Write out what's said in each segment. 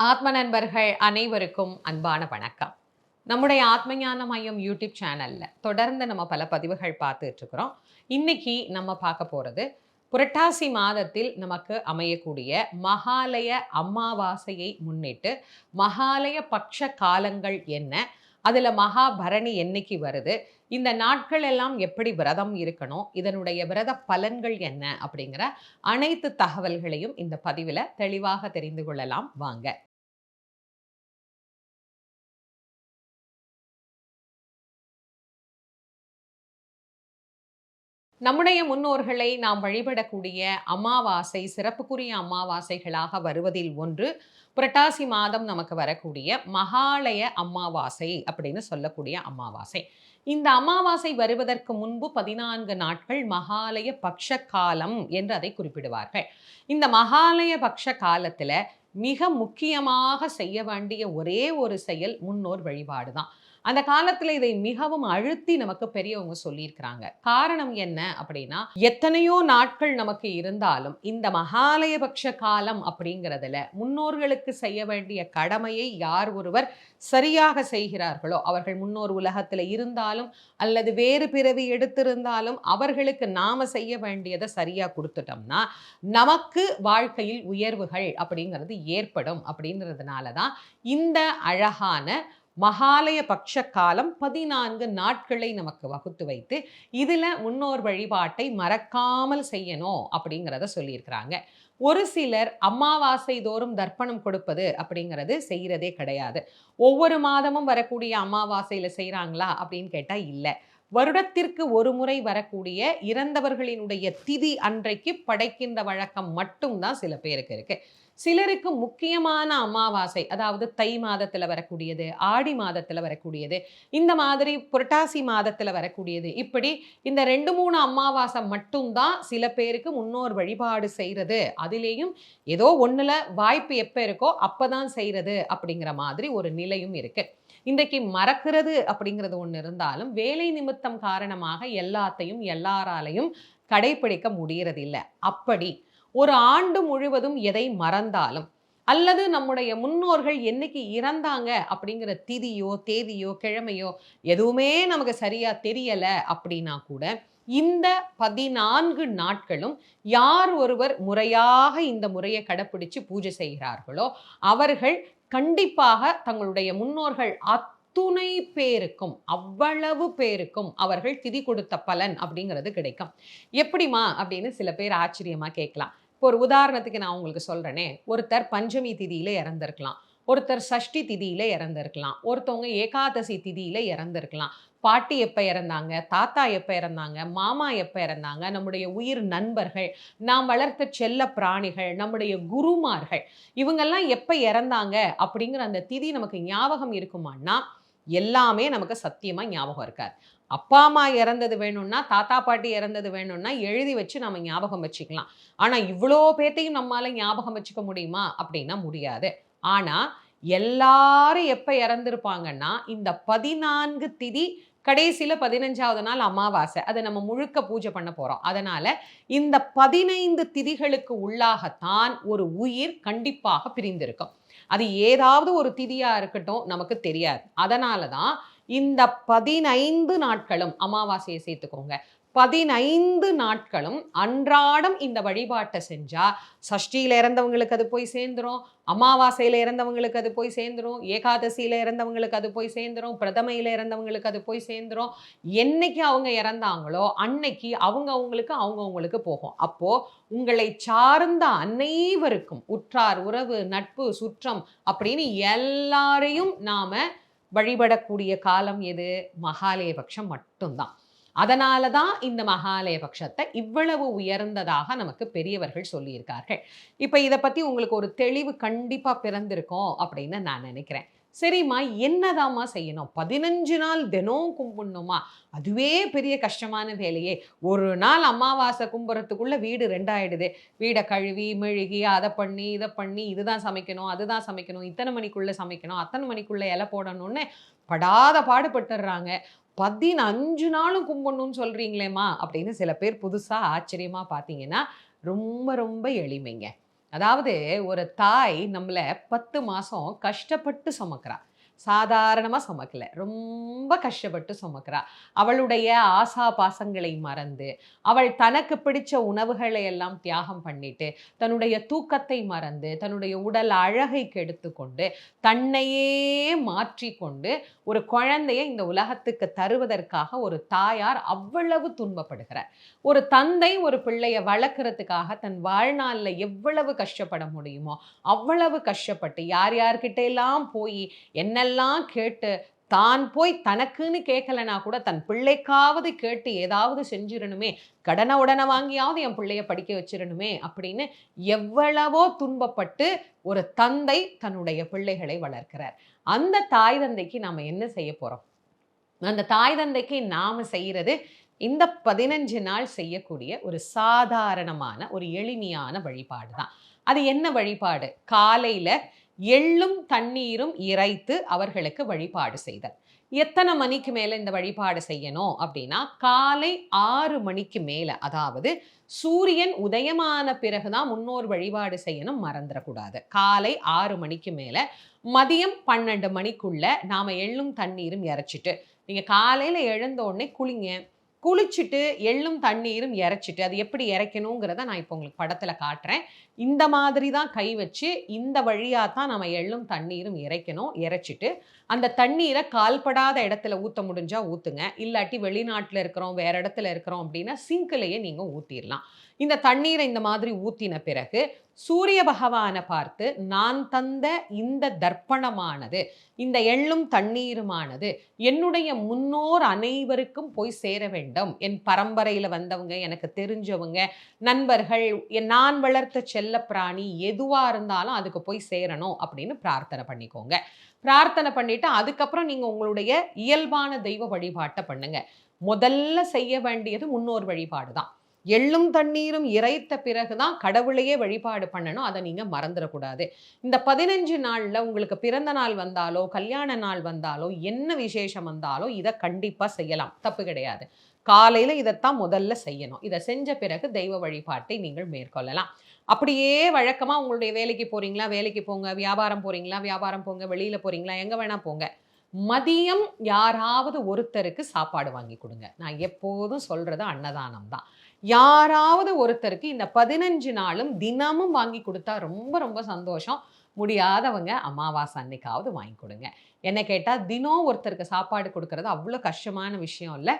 ஆத்ம நண்பர்கள் அனைவருக்கும் அன்பான வணக்கம். நம்முடைய ஆத்மஞான மையம் யூடியூப் சேனலில் தொடர்ந்து நம்ம பல பதிவுகள் பார்த்துட்டு இருக்கிறோம். இன்னைக்கு நம்ம பார்க்க போகிறது புரட்டாசி மாதத்தில் நமக்கு அமையக்கூடிய மகாலய அமாவாசையை முன்னிட்டு மகாலய பட்ச காலங்கள் என்ன அதில் மகாபரணி என்னைக்கு வருது இந்த நாட்கள் எல்லாம் எப்படி விரதம் இருக்கணும் இதனுடைய விரத பலன்கள் என்ன அப்படிங்கிற அனைத்து தகவல்களையும் இந்த பதிவில் தெளிவாக தெரிந்து கொள்ளலாம். வாங்க. நம்முடைய முன்னோர்களை நாம் வழிபடக்கூடிய அமாவாசை சிறப்புக்குரிய அமாவாசைகளாக வருவதில் ஒன்று புரட்டாசி மாதம் நமக்கு வரக்கூடிய மகாலய அமாவாசை அப்படின்னு சொல்லக்கூடிய அமாவாசை. இந்த அமாவாசை வருவதற்கு முன்பு பதினான்கு நாட்கள் மகாலய பக்ஷ காலம் என்று அதை குறிப்பிடுவார்கள். இந்த மகாலய பக்ஷ காலத்துல மிக முக்கியமாக செய்ய வேண்டிய ஒரே ஒரு செயல் முன்னோர் வழிபாடு தான் அந்த காலத்துல இதை மிகவும் அழுத்தி நமக்கு பெரியவங்க சொல்லியிருக்கிறாங்க. காரணம் என்ன அப்படின்னா எத்தனையோ நாட்கள் நமக்கு இருந்தாலும் இந்த மகாலயபக்ஷ காலம் அப்படிங்கிறதுல முன்னோர்களுக்கு செய்ய வேண்டிய கடமையை யார் ஒருவர் சரியாக செய்கிறார்களோ அவர்கள் முன்னோர் உலகத்தில் இருந்தாலும் அல்லது வேறு பிறவி எடுத்திருந்தாலும் அவர்களுக்கு நாம செய்ய வேண்டியதை சரியாக கொடுத்துட்டோம்னா நமக்கு வாழ்க்கையில் உயர்வுகள் அப்படிங்கிறது ஏற்படும் அப்படிங்கிறதுனால தான் இந்த அழகான மகாலய பட்ச காலம் பதினான்கு நாட்களை நமக்கு வகுத்து வைத்து இதில் முன்னோர் வழிபாட்டை மறக்காமல் செய்யணும் அப்படிங்கிறத சொல்லியிருக்கிறாங்க. ஒரு சிலர் அமாவாசை தோறும் தர்ப்பணம் கொடுப்பது அப்படிங்கிறது செய்கிறதே கிடையாது. ஒவ்வொரு மாதமும் வரக்கூடிய அமாவாசையில் செய்கிறாங்களா அப்படின்னு கேட்டால் இல்லை. வருடத்திற்கு ஒரு முறை வரக்கூடிய இறந்தவர்களினுடைய திதி அன்றைக்கு படைக்கின்ற வழக்கம் மட்டும்தான் சில பேருக்கு இருக்கு. சிலருக்கு முக்கியமான அமாவாசை அதாவது தை மாதத்தில் வரக்கூடியது ஆடி மாதத்தில் வரக்கூடியது இந்த மாதிரி புரட்டாசி மாதத்தில் வரக்கூடியது. இப்படி இந்த ரெண்டு மூணு அமாவாசை மட்டும்தான் சில பேருக்கு முன்னோர் வழிபாடு செய்கிறது அதிலேயும் ஏதோ ஒண்ணுல வாய்ப்பு எப்போ இருக்கோ அப்பதான் செய்கிறது அப்படிங்கிற மாதிரி ஒரு நிலையும் இருக்குது இன்றைக்கு மறக்கிறது அப்படிங்கிறது ஒன்று இருந்தாலும் வேலை நிமித்தம் காரணமாக எல்லாத்தையும் எல்லாராலையும் கடைபிடிக்க முடியறதில்லை. அப்படி ஒரு ஆண்டு முழுவதும் எதை மறந்தாலும் அல்லது நம்முடைய முன்னோர்கள் என்னைக்கு இறந்தாங்க அப்படிங்கிற திதியோ தேதியோ கிழமையோ எதுவுமே நமக்கு சரியா தெரியல அப்படின்னா கூட இந்த பதினான்கு நாட்களும் யார் ஒருவர் முறையாக இந்த முறையை கடைப்பிடிச்சு பூஜை செய்கிறார்களோ அவர்கள் கண்டிப்பாக தங்களுடைய முன்னோர்கள் அத்துணை பேருக்கும் அவ்வளவு பேருக்கும் அவர்கள் திதி கொடுத்த பலன் அப்படிங்கிறது கிடைக்கும். எப்படிமா அப்படின்னு சில பேர் ஆச்சரியமா கேட்கலாம். இப்போ ஒரு உதாரணத்துக்கு நான் உங்களுக்கு சொல்றேனே ஒருத்தர் பஞ்சமி திதியில் இறந்திருக்கலாம். ஒருத்தர் சஷ்டி திதியில இறந்திருக்கலாம். ஒருத்தவங்க ஏகாதசி திதியில இறந்திருக்கலாம். பாட்டி எப்போ இறந்தாங்க? தாத்தா எப்போ இறந்தாங்க? மாமா எப்போ இறந்தாங்க? நம்முடைய உயிர் நண்பர்கள் நாம் வளர்த்த செல்ல பிராணிகள் நம்முடைய குருமார்கள் இவங்கெல்லாம் எப்போ இறந்தாங்க? அப்படிங்கிற அந்த திதி நமக்கு ஞாபகம் இருக்குமான்னா எல்லாமே நமக்கு சத்தியமாக ஞாபகம் இருக்காது. அப்பா அம்மா இறந்தது வேணும்னா தாத்தா பாட்டி இறந்தது வேணும்னா எழுதி வச்சு நம்ம ஞாபகம் வச்சுக்கலாம். ஆனால் இவ்வளோ பேர்த்தையும் நம்மளால ஞாபகம் வச்சுக்க முடியுமா? அப்படின்னா முடியாது. ஆனால் எல்லாரும் எப்போ இறந்துருப்பாங்கன்னா இந்த பதினான்கு திதி கடைசியில் பதினஞ்சாவது நாள் அமாவாசை. அதை நம்ம முழுக்க பூஜை பண்ண போகிறோம் அதனால் இந்த பதினைந்து திதிகளுக்கு உள்ளாகத்தான் ஒரு உயிர் கண்டிப்பாக பிரிந்திருக்கும். அது ஏதாவது ஒரு திதியாக இருக்கட்டும் நமக்கு தெரியாது. அதனால தான் இந்த பதினைந்து நாட்களும் அமாவாசையை சேர்த்துக்கோங்க. பதினைந்து நாட்களும் அன்றாடம் இந்த வழிபாட்டை செஞ்சால் சஷ்டியில் இறந்தவங்களுக்கு அது போய் சேர்ந்துரும் அமாவாசையில் இறந்தவங்களுக்கு அது போய் சேர்ந்துரும் ஏகாதசியில் இறந்தவங்களுக்கு அது போய் சேர்ந்துரும் பிரதமையில் இறந்தவங்களுக்கு அது போய் சேர்ந்துரும். என்னைக்கு அவங்க இறந்தாங்களோ அன்னைக்கு அவங்க அவங்களுக்கு அவங்கவுங்களுக்கு போகும். அப்போது உங்களை சார்ந்த அனைவருக்கும் உற்றார் உறவு நட்பு சுற்றம் அப்படின்னு எல்லாரையும் நாம் வழிபடக்கூடிய காலம் எது? மகாலயபக்ஷம் மட்டும்தான். அதனால தான் இந்த மகாலய பட்சத்தை இவ்வளவு உயர்ந்ததாக நமக்கு பெரியவர்கள் சொல்லியிருக்கார்கள். இப்போ இதை பற்றி உங்களுக்கு ஒரு தெளிவு கண்டிப்பாக பிறந்திருக்கும் அப்படின்னு நான் நினைக்கிறேன். சரிம்மா என்னதாம்மா செய்யணும்? பதினஞ்சு நாள் தினம் கும்பிடணுமா? அதுவே பெரிய கஷ்டமான வேலையே. ஒரு நாள் அமாவாசை கும்புறதுக்குள்ள வீடு ரெண்டாயிடுது. வீடை கழுவி மெழுகி அதை பண்ணி இதை பண்ணி இதுதான் சமைக்கணும் அதுதான் சமைக்கணும் இத்தனை மணிக்குள்ள சமைக்கணும் அத்தனை மணிக்குள்ள இலை போடணும்னு படாத பாடுபட்டுடுறாங்க பதினஞ்சு நாளும் கும்பிடணும்னு சொல்கிறீங்களேம்மா அப்படின்னு சில பேர் புதுசாக ஆச்சரியமாக பார்த்தீங்கன்னா ரொம்ப ரொம்ப எளிமைங்க. அதாவது ஒரு தாய் நம்மளை பத்து மாதம் கஷ்டப்பட்டு சுமக்கிறாள் சாதாரணமா சுமக்கல. ரொம்ப கஷ்டப்பட்டு சுமக்கிறா. அவளுடைய ஆசா பாசங்களை மறந்து, அவள் தனக்கு பிடிச்ச உணவுகளை எல்லாம் தியாகம் பண்ணிட்டு, தன்னுடைய தூக்கத்தை மறந்து, தன்னுடைய உடல் அழகை கெடுத்துக்கொண்டு, தன்னையே மாற்றிக்கொண்டு, ஒரு குழந்தையை இந்த உலகத்துக்கு தருவதற்காக ஒரு தாயார் அவ்வளவு துன்பப்படுகிறார். ஒரு தந்தை ஒரு பிள்ளைய வளர்க்கறதுக்காக தன் வாழ்நாள்ல எவ்வளவு கஷ்டப்பட முடியுமோ, அவ்வளவு கஷ்டப்பட்டு யார் யார்கிட்ட எல்லாம் போய் என்னெல்லாம் இதெல்லாம் கேட்டு, தான் போய் தனக்குன்னு கேட்கலனா கூட தன் பிள்ளைக்காவது கேட்டு ஏதாவது செஞ்சிடணுமே கடனை உடனே வாங்கியாவது என் பிள்ளைய படிக்க வச்சிடணுமே அப்படின்னு எவ்வளவோ துன்பப்பட்டு ஒரு தந்தை தன்னுடைய பிள்ளைகளை வளர்க்கிறார். அந்த தாய் தந்தைக்கு நாம் என்ன செய்ய போகிறோம் அந்த தாய் தந்தைக்கு நாம் செய்கிறது இந்த 15 நாள் செய்யக்கூடிய ஒரு சாதாரணமான, ஒரு எளிமையான வழிபாடு தான். அது என்ன வழிபாடு? காலையில் எள்ளும், தண்ணீரும் இறைத்து அவர்களுக்கு வழிபாடு செய்தல். எத்தனை மணிக்கு மேலே இந்த வழிபாடு செய்யணும் அப்படின்னா, காலை ஆறு மணிக்கு மேலே அதாவது சூரியன் உதயமான பிறகு தான் முன்னோர் வழிபாடு செய்யணும் மறந்துடக்கூடாது காலை ஆறு மணிக்கு மேலே மதியம் 12 மணிக்குள்ள நாம் எள்ளும், தண்ணீரும் இறைச்சிட்டு, நீங்கள் காலையில் எழுந்த உடனே குளிங்க. குளிச்சுட்டு எள்ளும், தண்ணீரும் இறைச்சிட்டு, அது எப்படி இறைக்கணுங்கிறத நான் இப்போ உங்களுக்கு படத்தில் காட்டுறேன். இந்த மாதிரி தான் கை வச்சு, இந்த வழியா தான் நம்ம எள்ளும், தண்ணீரும் இறைக்கணும். இறைச்சிட்டு, அந்த தண்ணீரை கால்படாத இடத்துல ஊற்ற முடிஞ்சா ஊற்றுங்க இல்லாட்டி வெளிநாட்டில் இருக்கிறோம், வேற இடத்துல இருக்கிறோம் அப்படின்னா, சிங்க்லயே நீங்கள் ஊத்திரலாம். இந்த தண்ணீரை இந்த மாதிரி ஊத்தின பிறகு, சூரிய பகவானை பார்த்து, "நான் தந்த இந்த தர்ப்பணமானது, இந்த எள்ளும், தண்ணீருமானது என்னுடைய முன்னோர் அனைவருக்கும் போய் சேர வேண்டும். என் பரம்பரையில் வந்தவங்க, எனக்கு தெரிஞ்சவங்க, நண்பர்கள், என் நான் வளர்த்த செல்லப்பிராணி எதுவாக இருந்தாலும் அதுக்கு போய் சேரணும்." அப்படின்னு பிரார்த்தனை பண்ணிக்கோங்க. பிரார்த்தனை பண்ணிவிட்டு அதுக்கப்புறம் நீங்கள் உங்களுடைய இயல்பான தெய்வ வழிபாட்டை பண்ணுங்கள் முதல்ல செய்ய வேண்டியது முன்னோர் வழிபாடு தான். எள்ளும், தண்ணீரும் இறைத்த பிறகு தான் கடவுளையே வழிபாடு பண்ணணும். அதை நீங்க மறந்துடக்கூடாது இந்த 15 நாள்ல உங்களுக்கு பிறந்த நாள் வந்தாலோ, கல்யாண நாள் வந்தாலோ, என்ன விசேஷம் வந்தாலோ, இதை கண்டிப்பா செய்யலாம். தப்பு கிடையாது. காலையில இதைத்தான் முதல்ல செய்யணும். இதை செஞ்ச பிறகு தெய்வ வழிபாட்டை நீங்கள் மேற்கொள்ளலாம். அப்படியே வழக்கமாக உங்களுடைய வேலைக்கு போறீங்களா? வேலைக்கு போங்க. வியாபாரம் போறீங்களா? வியாபாரம் போங்க. வெளியில போறீங்களா? எங்க வேணா போங்க. மதியம் யாராவது ஒருத்தருக்கு சாப்பாடு வாங்கி கொடுங்க நான் எப்போதும் சொல்றது அன்னதானம் தான். யாராவது ஒருத்தருக்கு இந்த 15 நாளும் தினமும் வாங்கி கொடுத்தா ரொம்ப ரொம்ப சந்தோஷம். முடியாதவங்க அமாவாசை அன்னைக்காவது வாங்கி கொடுங்க என்ன கேட்டால் தினம் ஒருத்தருக்கு சாப்பாடு கொடுக்கறது அவ்வளோ கஷ்டமான விஷயம் இல்லை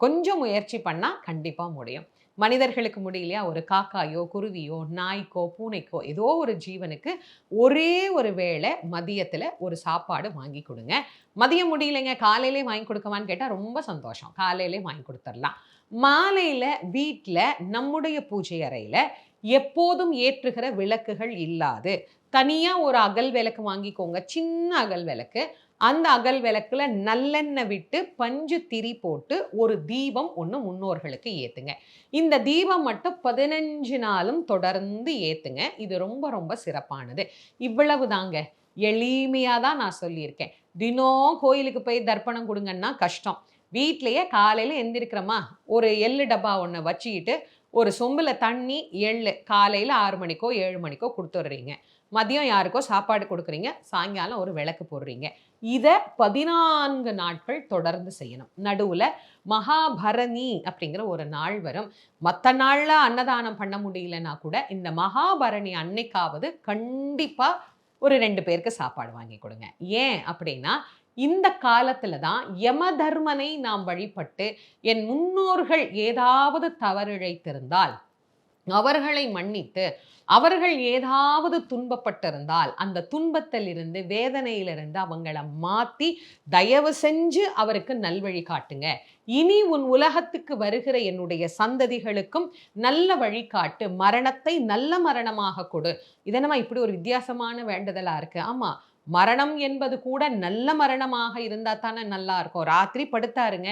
கொஞ்சம் முயற்சி பண்ணால் கண்டிப்பாக முடியும். மனிதர்களுக்கு முடியலையா, ஒரு காக்காயோ, குருவியோ, நாய்க்கோ, பூனைக்கோ ஏதோ ஒரு ஜீவனுக்கு ஒரே ஒரு வேளை மதியத்தில் ஒரு சாப்பாடு வாங்கி கொடுங்க மதியம் முடியலைங்க, காலையிலே வாங்கி கொடுக்கமான்னு கேட்டால் ரொம்ப சந்தோஷம். காலையிலே வாங்கி கொடுத்துடலாம் மாலையில் வீட்டில் நம்முடைய பூஜை அறையில் எப்போதும் ஏற்றுகிற விளக்குகள் இல்லாது, தனியாக ஒரு அகல் விளக்கு வாங்கிக்கோங்க. சின்ன அகல் விளக்கு. அந்த அகல் விளக்குல நல்லெண்ணெய் விட்டு, பஞ்சு திரி போட்டு, ஒரு தீபம் ஒன்று முன்னோர்களுக்கு ஏற்றுங்க இந்த தீபம் மட்டும் 15 நாளும் தொடர்ந்து ஏற்றுங்க இது ரொம்ப ரொம்ப சிறப்பானது. இவ்வளவு தாங்க. எளிமையாக தான் நான் சொல்லியிருக்கேன். தினம் கோயிலுக்கு போய் தர்ப்பணம் கொடுங்கன்னா கஷ்டம். வீட்லேயே காலையில் எந்திரிக்கிறோமா, ஒரு எள்ளு டப்பா ஒன்று வச்சுக்கிட்டு, ஒரு சொம்பில் தண்ணி, எள்ளு காலையில் ஆறு மணிக்கோ, ஏழு மணிக்கோ கொடுத்துட்றீங்க மதியம் யாருக்கோ சாப்பாடு கொடுக்குறீங்க சாயங்காலம் ஒரு விளக்கு போடுறீங்க. இதை பதினான்கு நாட்கள் தொடர்ந்து செய்யணும். நடுவில் மகாபரணி அப்படிங்கிற ஒரு நாள் வரும். மற்ற நாளில் அன்னதானம் பண்ண முடியலன்னா கூட, இந்த மகாபரணி அன்னைக்காவது கண்டிப்பாக ஒரு ரெண்டு பேருக்கு சாப்பாடு வாங்கி கொடுங்க ஏன் அப்படின்னா, இந்த காலத்துல தான் யமதர்மனை நாம் வழிபட்டு, என் முன்னோர்கள் ஏதாவது தவறிழைத்திருந்தால், அவர்களை மன்னித்து, அவர்கள் ஏதாவது துன்பப்பட்டிருந்தால், அந்த துன்பத்திலிருந்து, வேதனையிலிருந்து அவங்கள மாத்தி, தயவு செஞ்சு அவருக்கு நல்வழி காட்டுங்க. இனி உன் உலகத்துக்கு வருகிற என்னுடைய சந்ததிகளுக்கும் நல்ல வழிகாட்டு. மரணத்தை நல்ல மரணமாக கொடு. இதை நம்ம இப்படி ஒரு வித்தியாசமான வேண்டுதலா இருக்கு? ஆமா. மரணம் என்பது கூட நல்ல மரணமாக இருந்தால் தானே நல்லா இருக்கும். ராத்திரி படுத்தாருங்க.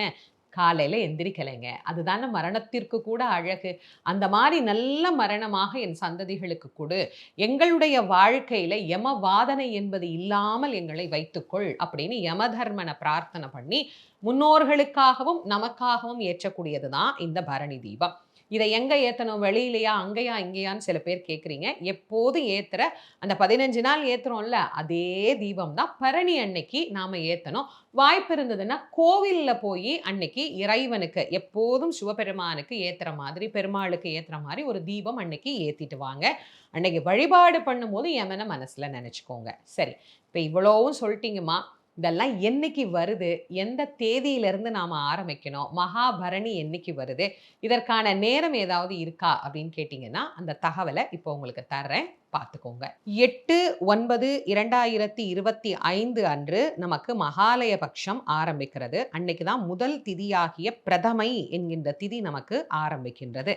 காலையில் எந்திரிக்கலைங்க. அதுதானே மரணத்திற்கு கூட அழகு. அந்த மாதிரி நல்ல மரணமாக என் சந்ததிகளுக்கு கொடு எங்களுடைய வாழ்க்கையில் யம வாதனை என்பது இல்லாமல் எங்களை வைத்துக்கொள் அப்படின்னு யமதர்மனை பிரார்த்தனை பண்ணி, முன்னோர்களுக்காகவும், நமக்காகவும் ஏற்றக்கூடியது தான் இந்த பரணி தீபம். இதை எங்கே ஏற்றணும் வெளியிலையா? அங்கேயா? இங்கேயான்னு சில பேர் கேட்குறீங்க எப்போதும் ஏற்றுற அந்த பதினஞ்சு நாள் ஏற்றுறோம்ல அதே தீபம் தான் பரணி அன்னைக்கு நாம் ஏற்றணும் வாய்ப்பு இருந்ததுன்னா கோவிலில் போய் அன்னைக்கு இறைவனுக்கு எப்போதும் சிவபெருமானுக்கு ஏற்றுற மாதிரி பெருமாளுக்கு ஏற்றுற மாதிரி ஒரு தீபம் அன்னைக்கு ஏற்றிட்டு வாங்க. அன்னைக்கு வழிபாடு பண்ணும்போது எமன மனசில் நினச்சிக்கோங்க. சரி இப்போ இவ்வளோவும் சொல்லிட்டீங்கம்மா. இதெல்லாம் என்னைக்கு வருது? எந்த தேதியிலிருந்து நாம் ஆரம்பிக்கணும்? மகாபரணி என்னைக்கு வருது? இதற்கான நேரம் ஏதாவது இருக்கா? அப்படின்னு கேட்டிங்கன்னா அந்த தகவலை இப்போ உங்களுக்கு தர்றேன். பார்த்துக்கோங்க. எட்டு ஒன்பது இரண்டாயிரத்தி இருபத்தி ஐந்து அன்று நமக்கு மகாலய பட்சம் ஆரம்பிக்கிறது. அன்னைக்கு தான் முதல் திதியாகிய பிரதமை என்கின்ற திதி நமக்கு ஆரம்பிக்கின்றது.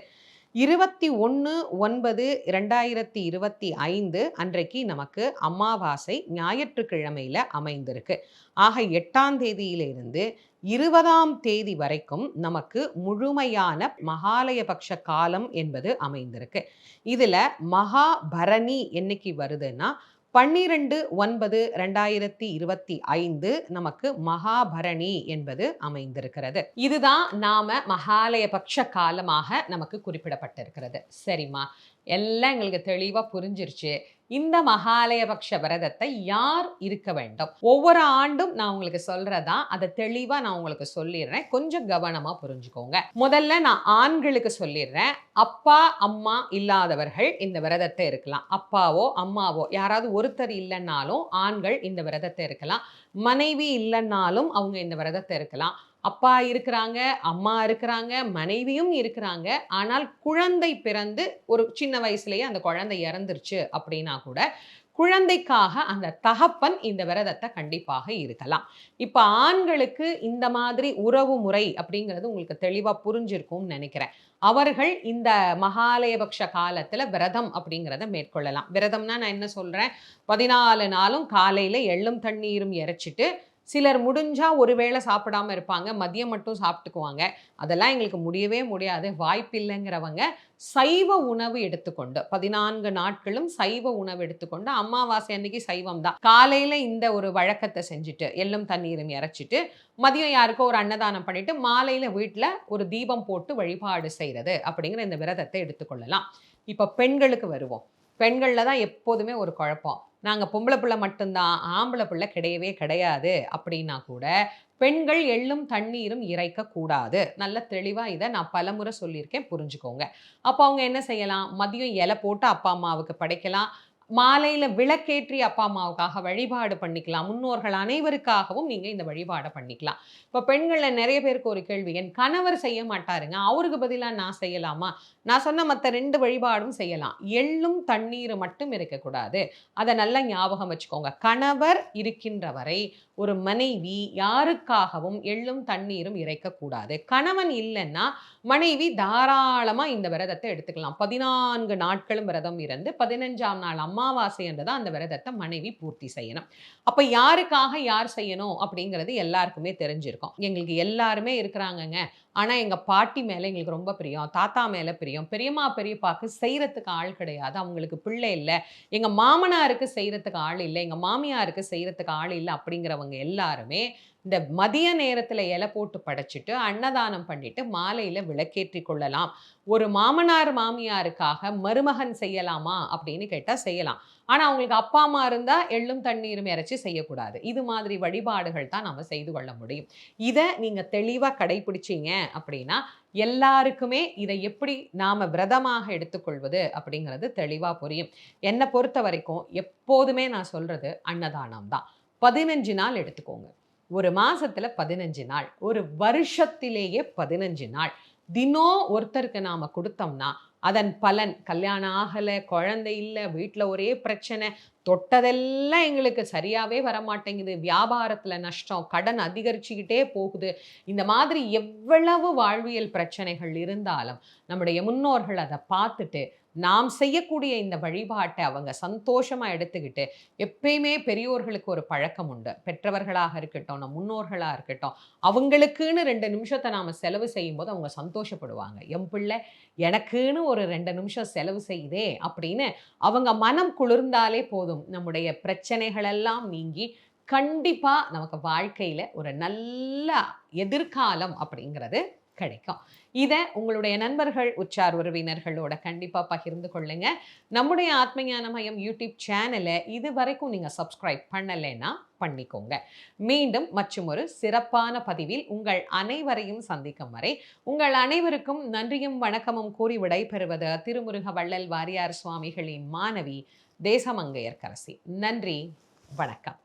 இருபத்தி ஒன்று ஒன்பது ரெண்டாயிரத்தி இருபத்தி ஐந்து அன்றைக்கு நமக்கு அமாவாசை ஞாயிற்றுக்கிழமையில் அமைந்திருக்கு. ஆக எட்டாம் தேதியிலிருந்து இருபதாம் தேதி வரைக்கும் நமக்கு முழுமையான மகாலயபக்ஷ காலம் என்பது அமைந்திருக்கு. இதில் மகாபரணி என்னைக்கு வருதுன்னா பன்னிரண்டு ஒன்பது ரெண்டாயிரத்தி இருபத்தி ஐந்து நமக்கு மகாபரணி என்பது அமைந்திருக்கிறது. இதுதான் நாம மகாலயபக்ஷ காலமாக நமக்கு குறிப்பிடப்பட்டிருக்கிறது. சரிம்மா. எல்லாம் எங்களுக்கு தெளிவாக புரிஞ்சிருச்சு. இந்த மகாலயபக்ஷ விரதத்தை யார் இருக்க வேண்டும்? ஒவ்வொரு ஆண்டும் நான் உங்களுக்கு சொல்றதா அதை தெளிவா நான் உங்களுக்கு சொல்லிடுறேன். கொஞ்சம் கவனமா புரிஞ்சுக்கோங்க. முதல்ல நான் ஆண்களுக்கு சொல்லிடுறேன். அப்பா அம்மா இல்லாதவர்கள் இந்த விரதத்தை இருக்கலாம். அப்பாவோ அம்மாவோ யாராவது ஒருத்தர் இல்லைன்னாலும் ஆண்கள் இந்த விரதத்தை இருக்கலாம். மனைவி இல்லைன்னாலும் அவங்க இந்த விரதத்தை இருக்கலாம். அப்பா இருக்கிறாங்க அம்மா இருக்கிறாங்க மனைவியும் இருக்கிறாங்க. ஆனால் குழந்தை பிறந்து ஒரு சின்ன வயசுலேயே அந்த குழந்தை இறந்துருச்சு அப்படின்னா கூட குழந்தைக்காக அந்த தகப்பன் இந்த விரதத்தை கண்டிப்பாக இருக்கலாம். இப்போ ஆண்களுக்கு இந்த மாதிரி உறவு முறை அப்படிங்கிறது உங்களுக்கு தெளிவாக புரிஞ்சிருக்கும்னு நினைக்கிறேன். அவர்கள் இந்த மகாலயபக்ஷ காலத்தில் விரதம் அப்படிங்கிறத மேற்கொள்ளலாம். விரதம்னா நான் என்ன சொல்கிறேன் பதினாலு நாளும் காலையில் எள்ளும் தண்ணீரும் இறைச்சிட்டு சிலர் முடிஞ்சால் ஒரு வேளை சாப்பிடாம இருப்பாங்க மதியம் மட்டும் சாப்பிட்டுக்குவாங்க. அதெல்லாம் எங்களுக்கு முடியவே முடியாது. வாய்ப்பில்லைங்கிறவங்க சைவ உணவு எடுத்துக்கொண்டு பதினான்கு நாட்களும் சைவ உணவு எடுத்துக்கொண்டு அமாவாசை அன்னைக்கு சைவம் தான் காலையில் இந்த ஒரு வழக்கத்தை செஞ்சுட்டு எள்ளும் தண்ணீரும் இறைச்சிட்டு மதியம் யாருக்கோ ஒரு அன்னதானம் பண்ணிட்டு மாலையில் வீட்டில் ஒரு தீபம் போட்டு வழிபாடு செய்கிறது அப்படிங்கிற இந்த விரதத்தை எடுத்துக்கொள்ளலாம். இப்போ பெண்களுக்கு வருவோம். பெண்களில் தான் எப்போதுமே ஒரு குழப்பம். நாங்கள் பொம்பளை பிள்ளை மட்டும்தான் ஆம்பளை பிள்ளை கிடையவே கிடையாது. அப்படின்னா கூட பெண்கள் எள்ளும் தண்ணீரும் இறைக்கக்கூடாது நல்ல தெளிவாக இதை நான் பலமுறை சொல்லியிருக்கேன் புரிஞ்சுக்கோங்க. அப்போ அவங்க என்ன செய்யலாம்? மதியம் இலை போட்டு அப்பா அம்மாவுக்கு படைக்கலாம். மாலையில் விளக்கேற்றி அப்பா அம்மாவுக்காக வழிபாடு பண்ணிக்கலாம். முன்னோர்கள் அனைவருக்காகவும் நீங்கள் இந்த வழிபாடை பண்ணிக்கலாம். இப்போ பெண்களில் நிறைய பேருக்கு ஒரு கேள்வி என் கணவர் செய்ய மாட்டாருங்க. அவருக்கு பதிலாக நான் செய்யலாமா? நான் சொன்ன மற்ற ரெண்டு வழிபாடும் செய்யலாம். எள்ளும் தண்ணீர் மட்டும் இருக்கக்கூடாது. அதை நல்லா ஞாபகம் வச்சுக்கோங்க. கணவர் இருக்கின்ற வரை ஒரு மனைவி யாருக்காகவும் எள்ளும் தண்ணீரும் இறைக்கக்கூடாது. கணவன் இல்லைன்னா மனைவி தாராளமாக இந்த விரதத்தை எடுத்துக்கலாம். பதினான்கு நாட்களும் விரதம் இருந்து பதினஞ்சாம் நாள் அமாவாசை என்று தான் அந்த விரதத்தை மனைவி பூர்த்தி செய்யணும். அப்போ யாருக்காக யார் செய்யணும் அப்படிங்கிறது எல்லாருக்குமே தெரிஞ்சிருக்கும். எங்களுக்கு எல்லாருமே இருக்கிறாங்கங்க. ஆனால் எங்கள் பாட்டி மேலே எங்களுக்கு ரொம்ப பிரியம். தாத்தா மேலே பிரியம். பெரியம்மா பெரியப்பாக்கு செய்கிறதுக்கு ஆள் கிடையாது. அவங்களுக்கு பிள்ளை இல்லை. எங்கள் மாமனாருக்கு செய்கிறதுக்கு ஆள் இல்லை. எங்கள் மாமியாருக்கு செய்கிறதுக்கு ஆள் இல்லை அப்படிங்கிறவங்க எல்லாருமே இந்த மதிய நேரத்தில் இலை போட்டு படைச்சிட்டு அன்னதானம் பண்ணிட்டு மாலையில் விளக்கேற்றி கொள்ளலாம். ஒரு மாமனார் மாமியாருக்காக மருமகன் செய்யலாமா அப்படின்னு கேட்டால் செய்யலாம். ஆனால் அவங்களுக்கு அப்பா அம்மா இருந்தால் எள்ளும் தண்ணீரும் இறைச்சி செய்யக்கூடாது. இது மாதிரி வழிபாடுகள் தான் நம்ம செய்து கொள்ள முடியும். இதை நீங்கள் தெளிவாக கடைபிடிச்சிங்க அப்படின்னா எல்லாருக்குமே இதை எப்படி நாம் விரதமாக எடுத்துக்கொள்வது அப்படிங்கிறது தெளிவாக புரியும். என்னை பொறுத்த வரைக்கும் எப்போதுமே நான் சொல்கிறது அன்னதானம் தான் பதினஞ்சு நாள் எடுத்துக்கோங்க. ஒரு மாதத்தில் பதினஞ்சு நாள் ஒரு வருஷத்திலேயே பதினஞ்சு நாள். தினம் ஒருத்தருக்கு நாம் கொடுத்தோம்னா அதன் பலன் கல்யாணம் ஆகலை குழந்தை இல்லை வீட்டில் ஒரே பிரச்சனை தொட்டதெல்லாம் எங்களுக்கு சரியாகவே வரமாட்டேங்குது. வியாபாரத்தில் நஷ்டம் கடன் அதிகரிச்சுக்கிட்டே போகுது. இந்த மாதிரி எவ்வளவு வாழ்வியல் பிரச்சனைகள் இருந்தாலும் நம்முடைய முன்னோர்கள் அதை பார்த்துட்டு நாம் செய்யக்கூடிய இந்த வழிபாட்டை அவங்க சந்தோஷமாக எடுத்துக்கிட்டு எப்பயுமே பெரியோர்களுக்கு ஒரு பழக்கம் உண்டு. பெற்றவர்களாக இருக்கட்டும் நம் முன்னோர்களாக இருக்கட்டும் அவங்களுக்குன்னு ரெண்டு நிமிஷத்தை நாம் செலவு செய்யும்போது அவங்க சந்தோஷப்படுவாங்க. என் பிள்ளை எனக்குன்னு ஒரு ரெண்டு நிமிஷம் செலவு செய்யுதே அப்படின்னு அவங்க மனம் குளிர்ந்தாலே போதும். நம்முடைய பிரச்சனைகளெல்லாம் நீங்கி கண்டிப்பாக நமக்கு வாழ்க்கையில் ஒரு நல்ல எதிர்காலம் அப்படிங்கிறது கிடைக்கும். இதை உங்களுடைய நண்பர்கள் உற்றார் உறவினர்களோட கண்டிப்பாக பகிர்ந்து கொள்ளுங்க. நம்முடைய ஆத்மஞான மையம் யூடியூப் சேனலை இது வரைக்கும் நீங்கள் சப்ஸ்கிரைப் பண்ணலைன்னா பண்ணிக்கோங்க. மீண்டும் மற்றும் ஒரு சிறப்பான பதிவில் உங்கள் அனைவரையும் சந்திக்கும் வரை உங்கள் அனைவருக்கும் நன்றியும் வணக்கமும் கூறி விடைபெறுவது திருமுருக வள்ளல் வாரியார் சுவாமிகளின் மாணவி தேசமங்கையர்கரசி. நன்றி வணக்கம்.